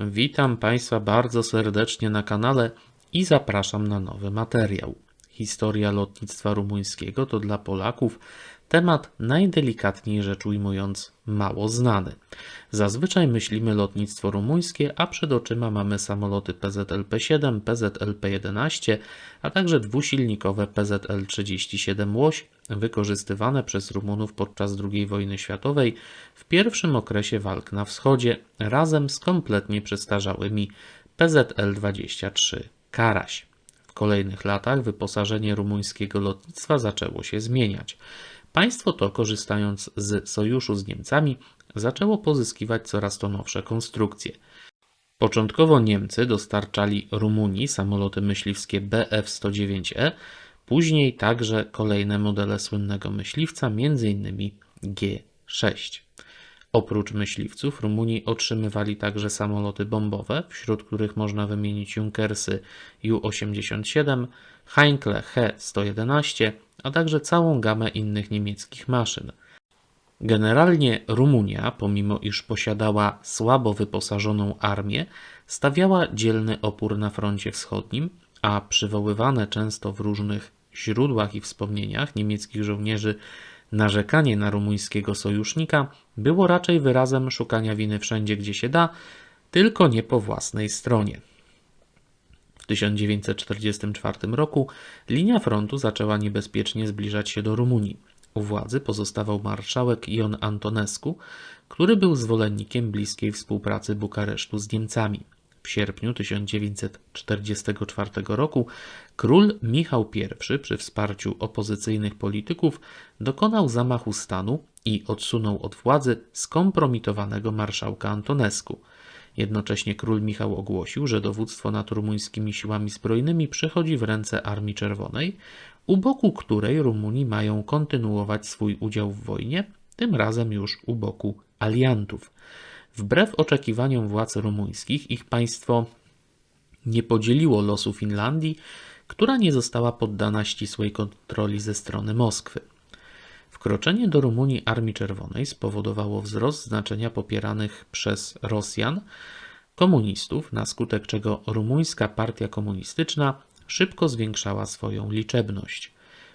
Witam Państwa bardzo serdecznie na kanale i zapraszam na nowy materiał. Historia lotnictwa rumuńskiego to dla Polaków temat najdelikatniej rzecz ujmując mało znany. Zazwyczaj myślimy lotnictwo rumuńskie, a przed oczyma mamy samoloty PZL-P7, PZL-P11, a także dwusilnikowe PZL-37 Łoś, wykorzystywane przez Rumunów podczas II wojny światowej w pierwszym okresie walk na wschodzie, razem z kompletnie przestarzałymi PZL-23 Karaś. W kolejnych latach wyposażenie rumuńskiego lotnictwa zaczęło się zmieniać. Państwo to, korzystając z sojuszu z Niemcami, zaczęło pozyskiwać coraz to nowsze konstrukcje. Początkowo Niemcy dostarczali Rumunii samoloty myśliwskie Bf-109E, później także kolejne modele słynnego myśliwca, m.in. G-6. Oprócz myśliwców Rumuni otrzymywali także samoloty bombowe, wśród których można wymienić Junkersy Ju-87, Heinkel He-111, a także całą gamę innych niemieckich maszyn. Generalnie Rumunia, pomimo iż posiadała słabo wyposażoną armię, stawiała dzielny opór na froncie wschodnim, a przywoływane często w różnych źródłach i wspomnieniach niemieckich żołnierzy narzekanie na rumuńskiego sojusznika było raczej wyrazem szukania winy wszędzie, gdzie się da, tylko nie po własnej stronie. W 1944 roku linia frontu zaczęła niebezpiecznie zbliżać się do Rumunii. U władzy pozostawał marszałek Ion Antonescu, który był zwolennikiem bliskiej współpracy Bukaresztu z Niemcami. W sierpniu 1944 roku król Michał I przy wsparciu opozycyjnych polityków dokonał zamachu stanu i odsunął od władzy skompromitowanego marszałka Antonescu. Jednocześnie król Michał ogłosił, że dowództwo nad rumuńskimi siłami zbrojnymi przechodzi w ręce Armii Czerwonej, u boku której Rumuni mają kontynuować swój udział w wojnie, tym razem już u boku aliantów. Wbrew oczekiwaniom władz rumuńskich, ich państwo nie podzieliło losu Finlandii, która nie została poddana ścisłej kontroli ze strony Moskwy. Wkroczenie do Rumunii Armii Czerwonej spowodowało wzrost znaczenia popieranych przez Rosjan komunistów, na skutek czego rumuńska partia komunistyczna szybko zwiększała swoją liczebność.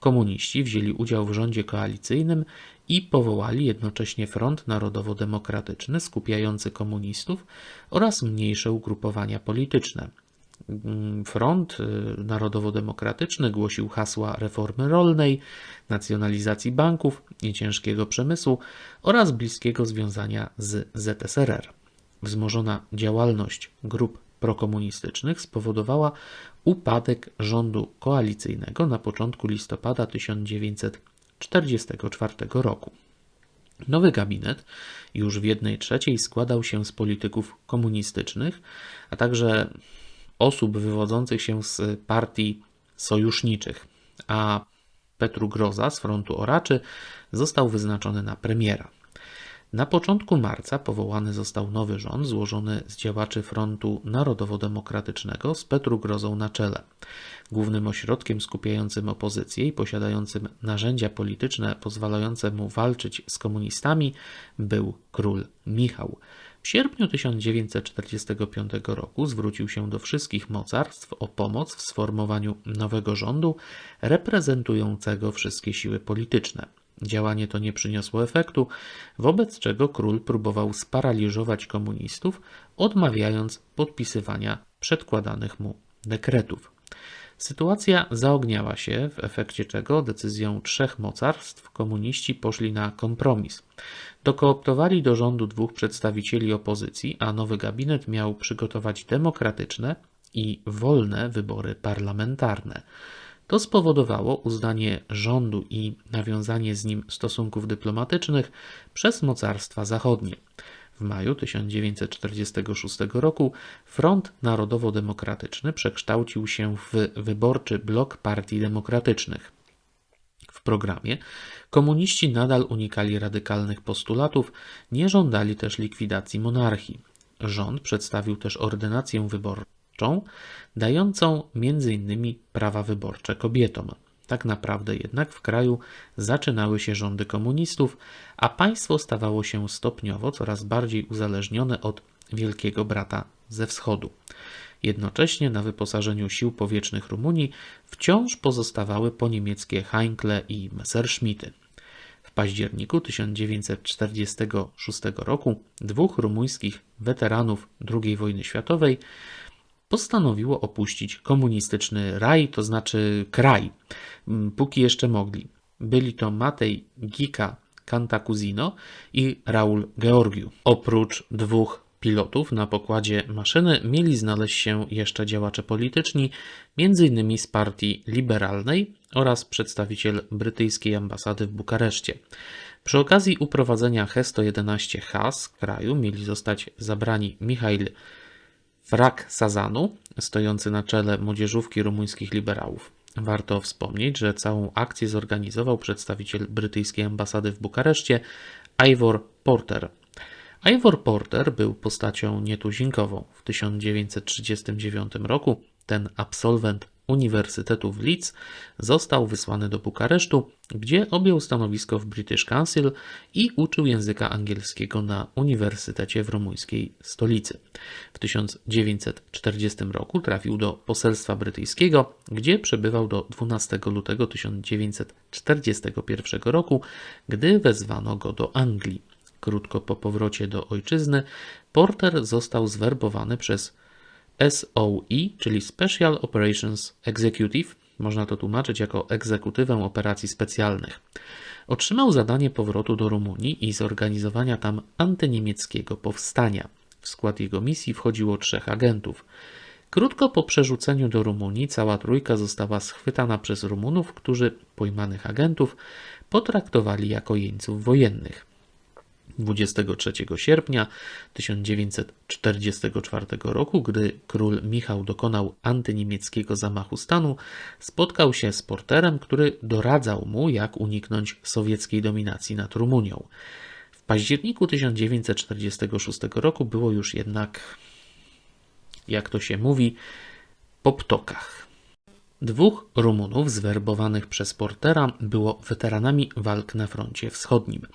Komuniści wzięli udział w rządzie koalicyjnym i powołali jednocześnie Front Narodowo-Demokratyczny skupiający komunistów oraz mniejsze ugrupowania polityczne. Front y, Narodowo-Demokratyczny głosił hasła reformy rolnej, nacjonalizacji banków i ciężkiego przemysłu oraz bliskiego związania z ZSRR. Wzmożona działalność grup prokomunistycznych spowodowała upadek rządu koalicyjnego na początku listopada 1944 roku. Nowy gabinet już w jednej trzeciej składał się z polityków komunistycznych, a także osób wywodzących się z partii sojuszniczych, a Petru Groza z frontu Oraczy został wyznaczony na premiera. Na początku marca powołany został nowy rząd złożony z działaczy Frontu Narodowo-Demokratycznego z Petru Grozą na czele. Głównym ośrodkiem skupiającym opozycję i posiadającym narzędzia polityczne pozwalające mu walczyć z komunistami był król Michał. W sierpniu 1945 roku zwrócił się do wszystkich mocarstw o pomoc w sformowaniu nowego rządu reprezentującego wszystkie siły polityczne. Działanie to nie przyniosło efektu, wobec czego król próbował sparaliżować komunistów, odmawiając podpisywania przedkładanych mu dekretów. Sytuacja zaogniała się, w efekcie czego decyzją trzech mocarstw komuniści poszli na kompromis. Dokooptowali do rządu dwóch przedstawicieli opozycji, a nowy gabinet miał przygotować demokratyczne i wolne wybory parlamentarne. To spowodowało uznanie rządu i nawiązanie z nim stosunków dyplomatycznych przez mocarstwa zachodnie. W maju 1946 roku Front Narodowo-Demokratyczny przekształcił się w wyborczy blok partii demokratycznych. W programie komuniści nadal unikali radykalnych postulatów, nie żądali też likwidacji monarchii. Rząd przedstawił też ordynację wyborczą, dającą m.in. prawa wyborcze kobietom. Tak naprawdę jednak w kraju zaczynały się rządy komunistów, a państwo stawało się stopniowo coraz bardziej uzależnione od wielkiego brata ze wschodu. Jednocześnie na wyposażeniu sił powietrznych Rumunii wciąż pozostawały poniemieckie Heinkle i Messerschmitty. W październiku 1946 roku dwóch rumuńskich weteranów II wojny światowej postanowiło opuścić komunistyczny raj, to znaczy kraj, póki jeszcze mogli. Byli to Matej Gika Cantacuzino i Raul Georgiu. Oprócz dwóch pilotów na pokładzie maszyny mieli znaleźć się jeszcze działacze polityczni, m.in. z partii liberalnej oraz przedstawiciel brytyjskiej ambasady w Bukareszcie. Przy okazji uprowadzenia He-111H z kraju mieli zostać zabrani Michail Frak Sazanu, stojący na czele młodzieżówki rumuńskich liberałów. Warto wspomnieć, że całą akcję zorganizował przedstawiciel brytyjskiej ambasady w Bukareszcie, Ivor Porter. Ivor Porter był postacią nietuzinkową. W 1939 roku ten absolwent Uniwersytetu w Leeds został wysłany do Bukaresztu, gdzie objął stanowisko w British Council i uczył języka angielskiego na Uniwersytecie w rumuńskiej stolicy. W 1940 roku trafił do poselstwa brytyjskiego, gdzie przebywał do 12 lutego 1941 roku, gdy wezwano go do Anglii. Krótko po powrocie do ojczyzny, Porter został zwerbowany przez SOE, czyli Special Operations Executive, można to tłumaczyć jako egzekutywę operacji specjalnych. Otrzymał zadanie powrotu do Rumunii i zorganizowania tam antyniemieckiego powstania. W skład jego misji wchodziło trzech agentów. Krótko po przerzuceniu do Rumunii cała trójka została schwytana przez Rumunów, którzy pojmanych agentów potraktowali jako jeńców wojennych. 23 sierpnia 1944 roku, gdy król Michał dokonał antyniemieckiego zamachu stanu, spotkał się z Porterem, który doradzał mu, jak uniknąć sowieckiej dominacji nad Rumunią. W październiku 1946 roku było już jednak, jak to się mówi, po ptokach. Dwóch Rumunów zwerbowanych przez Portera było weteranami walk na froncie wschodnim.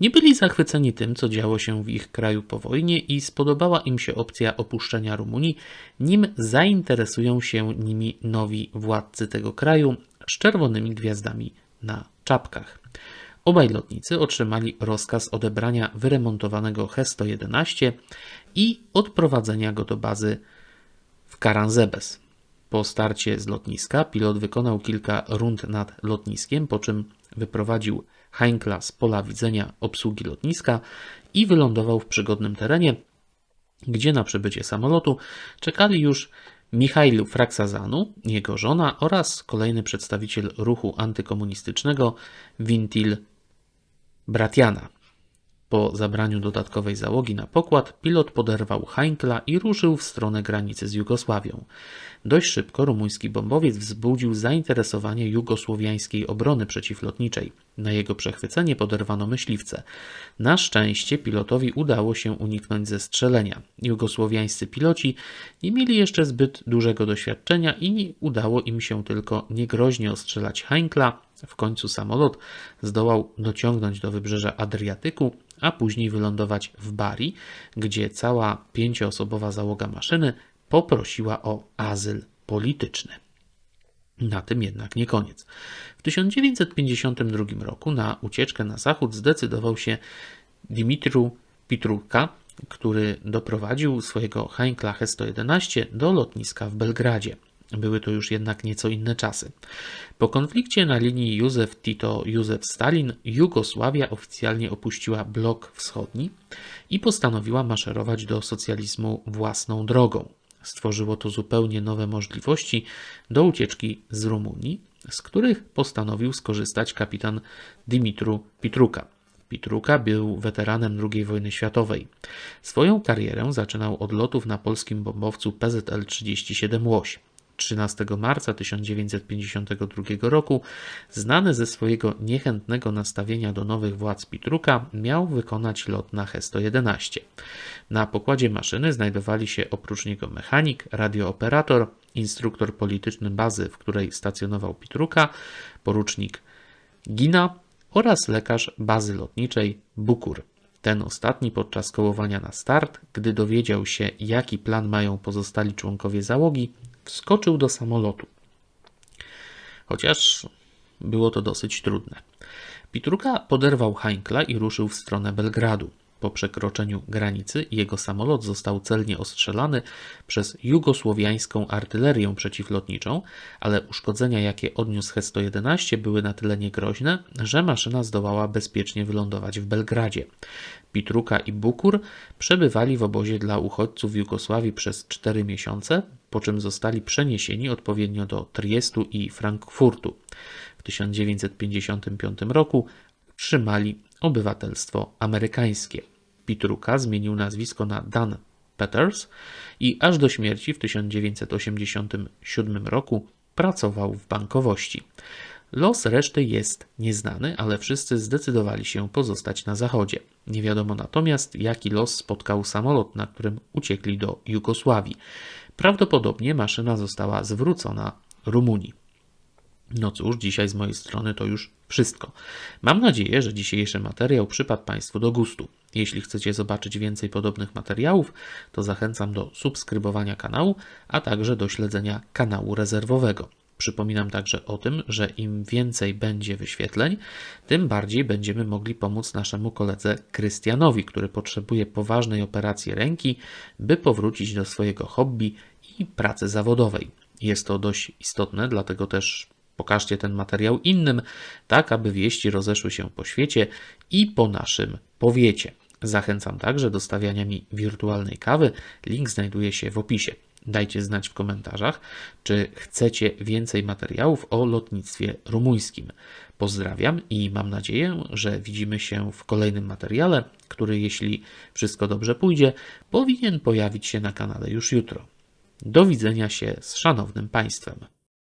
Nie byli zachwyceni tym, co działo się w ich kraju po wojnie i spodobała im się opcja opuszczenia Rumunii, nim zainteresują się nimi nowi władcy tego kraju z czerwonymi gwiazdami na czapkach. Obaj lotnicy otrzymali rozkaz odebrania wyremontowanego He-111 i odprowadzenia go do bazy w Karanzebes. Po starcie z lotniska pilot wykonał kilka rund nad lotniskiem, po czym wyprowadził Heinkla z pola widzenia obsługi lotniska i wylądował w przygodnym terenie, gdzie na przybycie samolotu czekali już Michailu Fraksazanu, jego żona oraz kolejny przedstawiciel ruchu antykomunistycznego Vintil Bratiana. Po zabraniu dodatkowej załogi na pokład, pilot poderwał Heinkla i ruszył w stronę granicy z Jugosławią. Dość szybko rumuński bombowiec wzbudził zainteresowanie jugosłowiańskiej obrony przeciwlotniczej. Na jego przechwycenie poderwano myśliwce. Na szczęście pilotowi udało się uniknąć zestrzelenia. Jugosłowiańscy piloci nie mieli jeszcze zbyt dużego doświadczenia i udało im się tylko niegroźnie ostrzelać Heinkla. W końcu samolot zdołał dociągnąć do wybrzeża Adriatyku, a później wylądować w Bari, gdzie cała pięcioosobowa załoga maszyny poprosiła o azyl polityczny. Na tym jednak nie koniec. W 1952 roku na ucieczkę na zachód zdecydował się Dimitru Pitruka, który doprowadził swojego Heinkla He-111 do lotniska w Belgradzie. Były to już jednak nieco inne czasy. Po konflikcie na linii Józef Tito-Józef Stalin Jugosławia oficjalnie opuściła blok wschodni i postanowiła maszerować do socjalizmu własną drogą. Stworzyło to zupełnie nowe możliwości do ucieczki z Rumunii, z których postanowił skorzystać kapitan Dimitru Pitruka. Pitruka był weteranem II wojny światowej. Swoją karierę zaczynał od lotów na polskim bombowcu PZL-37 Łoś. 13 marca 1952 roku, znany ze swojego niechętnego nastawienia do nowych władz Pitruka, miał wykonać lot na He-111. Na pokładzie maszyny znajdowali się oprócz niego mechanik, radiooperator, instruktor polityczny bazy, w której stacjonował Pitruka, porucznik Gina oraz lekarz bazy lotniczej Bukur. Ten ostatni podczas kołowania na start, gdy dowiedział się, jaki plan mają pozostali członkowie załogi, wskoczył do samolotu. Chociaż było to dosyć trudne. Pitruka poderwał Hańkla i ruszył w stronę Belgradu. Po przekroczeniu granicy jego samolot został celnie ostrzelany przez jugosłowiańską artylerię przeciwlotniczą, ale uszkodzenia, jakie odniósł He-111 były na tyle niegroźne, że maszyna zdołała bezpiecznie wylądować w Belgradzie. Pitruka i Bukur przebywali w obozie dla uchodźców w Jugosławii przez cztery miesiące, po czym zostali przeniesieni odpowiednio do Triestu i Frankfurtu. W 1955 roku otrzymali obywatelstwo amerykańskie. Pitruka zmienił nazwisko na Dan Peters i aż do śmierci w 1987 roku pracował w bankowości. Los reszty jest nieznany, ale wszyscy zdecydowali się pozostać na zachodzie. Nie wiadomo natomiast, jaki los spotkał samolot, na którym uciekli do Jugosławii. Prawdopodobnie maszyna została zwrócona Rumunii. No cóż, dzisiaj z mojej strony to już wszystko. Mam nadzieję, że dzisiejszy materiał przypadł Państwu do gustu. Jeśli chcecie zobaczyć więcej podobnych materiałów, to zachęcam do subskrybowania kanału, a także do śledzenia kanału rezerwowego. Przypominam także o tym, że im więcej będzie wyświetleń, tym bardziej będziemy mogli pomóc naszemu koledze Krystianowi, który potrzebuje poważnej operacji ręki, by powrócić do swojego hobby i pracy zawodowej. Jest to dość istotne, dlatego też Pokażcie ten materiał innym, tak aby wieści rozeszły się po świecie i po naszym powiecie. Zachęcam także do stawiania mi wirtualnej kawy. Link znajduje się w opisie. Dajcie znać w komentarzach, czy chcecie więcej materiałów o lotnictwie rumuńskim. Pozdrawiam i mam nadzieję, że widzimy się w kolejnym materiale, który, jeśli wszystko dobrze pójdzie, powinien pojawić się na kanale już jutro. Do widzenia się z szanownym Państwem.